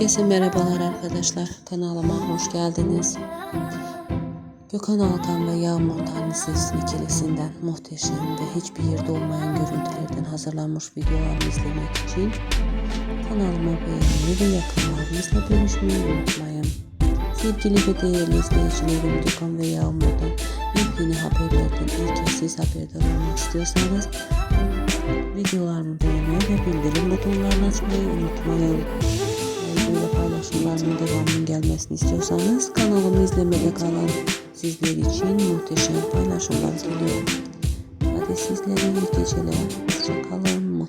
Herkese merhabalar arkadaşlar. Kanalıma hoş geldiniz. Gökhan Alkan ve Yağmur Tanrısız ikilisinden muhteşem ve hiçbir yerde olmayan görüntülerden hazırlanmış videolarını izlemek için kanalıma beğenmeyi ve yakınlarınızla bölüşmeyi unutmayın. Sevgili ve değerli izleyicilerim Gökhan ve Yağmur'dan yepyeni haberlerden ilk siz haberdar olmak istiyorsanız videolarımı beğenmeyi ve bildirim butonlarını açmayı unutmayın. Paylaşımlarımın devamının gelmesini istiyorsanız kanalımı izlemede kalan sizler için muhteşem paylaşımlar diliyorum. Hadi sizlere iyi geceler. Hoşçakalın.